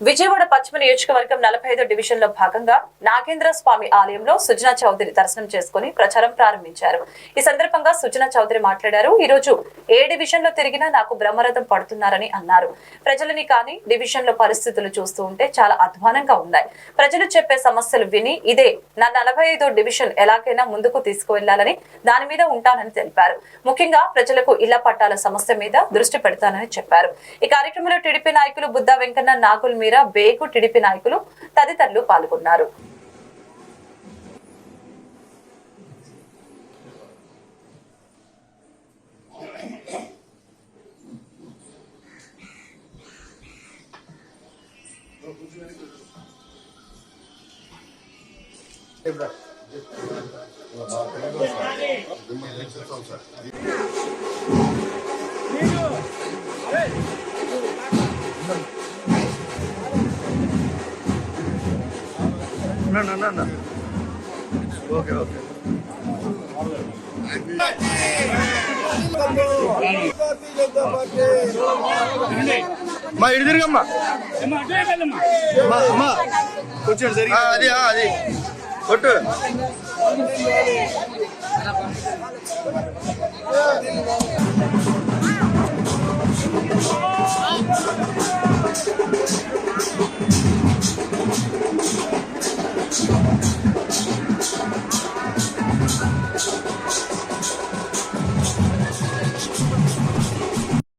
విజయవాడ పశ్చిమ నియోజకవర్గం నలభై ఐదు డివిజన్లో భాగంగా నాగేంద్ర స్వామి ఆలయంలో సుజనా చౌదరి దర్శనం చేసుకుని ప్రచారం ప్రారంభించారు. ఈ సందర్భంగా సుజనా చౌదరి మాట్లాడారు. ఈ రోజు ఏ డివిజన్లో తిరిగినా నాకు బ్రహ్మరథం పడుతున్నారని అన్నారు. ప్రజలని కానీ డివిజన్లో పరిస్థితులు చూస్తూ ఉంటే చాలా అధ్వానంగా ఉన్నాయి. ప్రజలు చెప్పే సమస్యలు విని ఇదే నా నలభై ఐదో డివిజన్ ఎలాగైనా ముందుకు తీసుకువెళ్ళాలని దాని మీద ఉంటానని తెలిపారు. ముఖ్యంగా ప్రజలకు ఇళ్ళ పట్టాల సమస్య మీద దృష్టి పెడతానని చెప్పారు. ఈ కార్యక్రమంలో టీడీపీ నాయకులు బుద్ధా వెంకన్న నాగుల్ మీరా బేకు టీడీపీ నాయకులు తదితరులు పాల్గొన్నారు. ఓకే ఓకే మా ఇటు తిరిగమ్మా అమ్మా అమ్మా కొంచెం జరిగి అది ఆ, అది కొట్టు